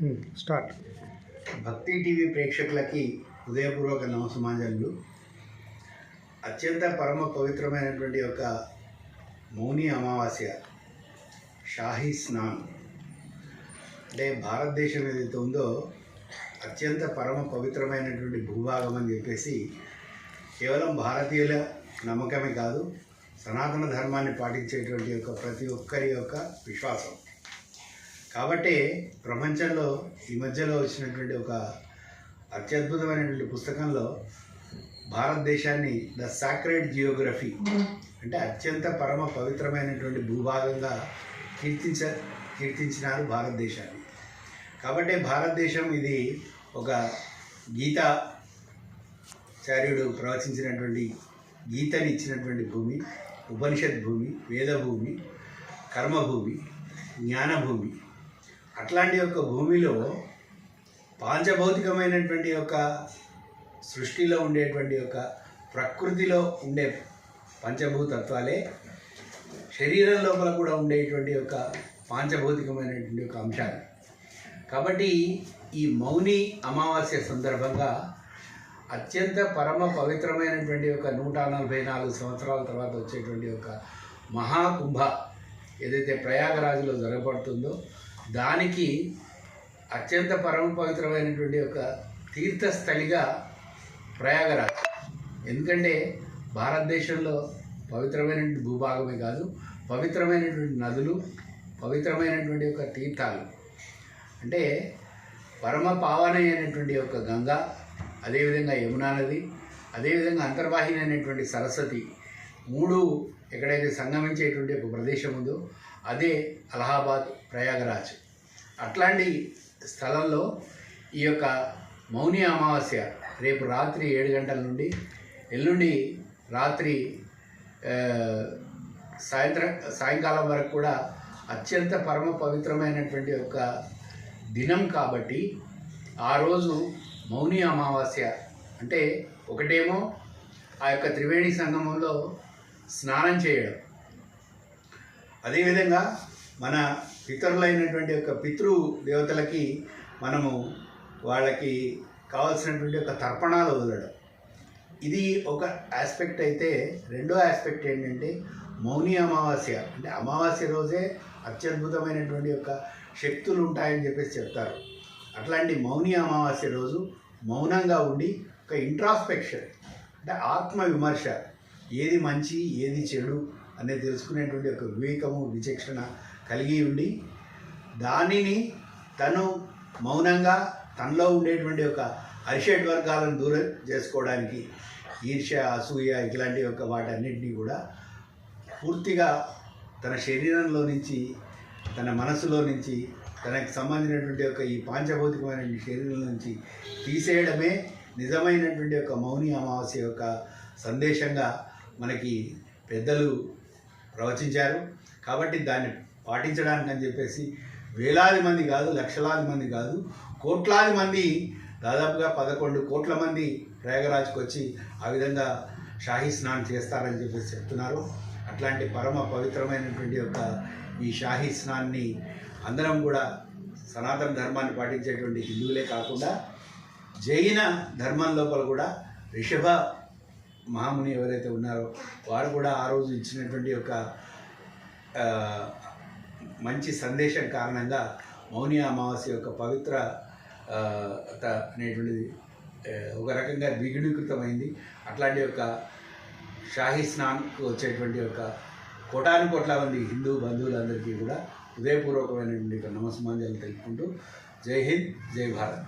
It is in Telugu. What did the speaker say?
స్టార్ట్. భక్తి టీవీ ప్రేక్షకులకి హృదయపూర్వక నమస్మాంజలు అత్యంత పరమ పవిత్రమైనటువంటి ఒక మౌని అమావాస్య షాహీ స్నాన్. అంటే భారతదేశం ఏదైతే ఉందో అత్యంత పరమ పవిత్రమైనటువంటి భూభాగం అని చెప్పేసి కేవలం భారతీయుల నమ్మకమే కాదు సనాతన ధర్మాన్ని పాటించేటువంటి యొక్క ప్రతి ఒక్కరి యొక్క విశ్వాసం. కాబట్టి ప్రపంచంలో ఈ మధ్యలో వచ్చినటువంటి ఒక అత్యద్భుతమైనటువంటి పుస్తకంలో భారతదేశాన్ని ద సాక్రెడ్ జియోగ్రఫీ అంటే అత్యంత పరమ పవిత్రమైనటువంటి భూభాగంగా కీర్తించ కీర్తించినారు భారతదేశాన్ని. కాబట్టి భారతదేశం ఇది ఒక గీతాచార్యుడు ప్రవచించినటువంటి గీతని ఇచ్చినటువంటి భూమి ఉపనిషత్ భూమి వేదభూమి కర్మభూమి జ్ఞానభూమి. అట్లాంటి యొక్క భూమిలో పాంచభౌతికమైనటువంటి యొక్క సృష్టిలో ఉండేటువంటి యొక్క ప్రకృతిలో ఉండే పంచభూతత్వాలే శరీరం లోపల కూడా ఉండేటువంటి యొక్క పాంచభౌతికమైనటువంటి యొక్క అంశాలు. కాబట్టి ఈ మౌని అమావాస్య సందర్భంగా అత్యంత పరమ పవిత్రమైనటువంటి ఒక నూట నలభై నాలుగు సంవత్సరాల తర్వాత వచ్చేటువంటి ఒక మహాకుంభ ఏదైతే ప్రయాగరాజులో జరగబడుతుందో దానికి అత్యంత పరమ పవిత్రమైనటువంటి ఒక తీర్థస్థలిగా ప్రయాగరాజ్. ఎందుకంటే భారతదేశంలో పవిత్రమైనటువంటి భూభాగమే కాదు పవిత్రమైనటువంటి నదులు పవిత్రమైనటువంటి ఒక తీర్థాలు. అంటే పరమ పావనమైనటువంటి యొక్క గంగ అదేవిధంగా యమునా నది అదేవిధంగా అంతర్వాహినైనటువంటి సరస్వతి మూడు ఎక్కడైతే సంగమించేటువంటి ఒక ప్రదేశం ఉందో అదే అలహాబాద్ ప్రయాగరాజ్. అట్లాంటి స్థలంలో ఈ యొక్క మౌని అమావాస్య రేపు రాత్రి ఏడు గంటల నుండి ఎల్లుండి రాత్రి సాయంత్రం సాయంకాలం వరకు కూడా అత్యంత పరమ పవిత్రమైనటువంటి ఒక దినం కాబట్టి ఆ రోజు మౌని అమావాస్య అంటే ఒకటేమో ఆ యొక్క త్రివేణి సంగమంలో స్నానం చేయడం. అదేవిధంగా మన పితరులైనటువంటి యొక్క పితృ దేవతలకి మనము వాళ్ళకి కావాల్సినటువంటి ఒక తర్పణాలు వదలడం. ఇది ఒక ఆస్పెక్ట్ అయితే రెండో ఆస్పెక్ట్ ఏంటంటే మౌని అమావాస్య. అంటే అమావాస్య రోజే అత్యద్భుతమైనటువంటి యొక్క శక్తులు ఉంటాయని చెప్పేసి చెప్తారు. అట్లాంటి మౌని అమావాస్య రోజు మౌనంగా ఉండి ఒక ఇంట్రాస్పెక్షన్ అంటే ఆత్మ విమర్శ ఏది మంచి ఏది చెడు అనేది తెలుసుకునేటువంటి ఒక వివేకము విచక్షణ కలిగి ఉండి దానిని తను మౌనంగా తనలో ఉండేటువంటి ఒక అరిషడ్ వర్గాలను దూరం చేసుకోవడానికి ఈర్ష్య అసూయ ఇట్లాంటి యొక్క వాటన్నింటినీ కూడా పూర్తిగా తన శరీరంలో నుంచి తన మనసులో నుంచి తనకు సంబంధించినటువంటి యొక్క ఈ పాంచభౌతికమైన శరీరం నుంచి తీసేయడమే నిజమైనటువంటి యొక్క మౌని అమావాస్య యొక్క సందేశంగా మనకి పెద్దలు ప్రవచించారు. కాబట్టి దాన్ని పాటించడానికి అని చెప్పేసి వేలాది మంది కాదు లక్షలాది మంది కాదు కోట్లాది మంది దాదాపుగా పదకొండు కోట్ల మంది ప్రయాగరాజ్కి వచ్చి ఆ విధంగా షాహీ స్నానం చేస్తారని చెప్పేసి చెప్తున్నారు. అట్లాంటి పరమ పవిత్రమైనటువంటి యొక్క ఈ షాహీ స్నాన్ని అందరం కూడా సనాతన ధర్మాన్ని పాటించేటువంటి హిందువులే కాకుండా జైన ధర్మం లోపల కూడా రిషభ మహాముని ఎవరైతే ఉన్నారో వారు కూడా ఆ రోజు ఇచ్చినటువంటి ఒక మంచి సందేశం కారణంగా మౌని అమావాస్య యొక్క పవిత్ర త అనేటువంటిది ఒక రకంగా ద్విగుణీకృతమైంది. అట్లాంటి యొక్క షాహీ స్నాన్కు వచ్చేటువంటి యొక్క కోటాను కోట్ల మంది హిందూ బంధువులందరికీ కూడా హృదయపూర్వకమైనటువంటి ఒక నమస్మాంజలు తెలుపుకుంటూ జై హింద్ జై భారత్.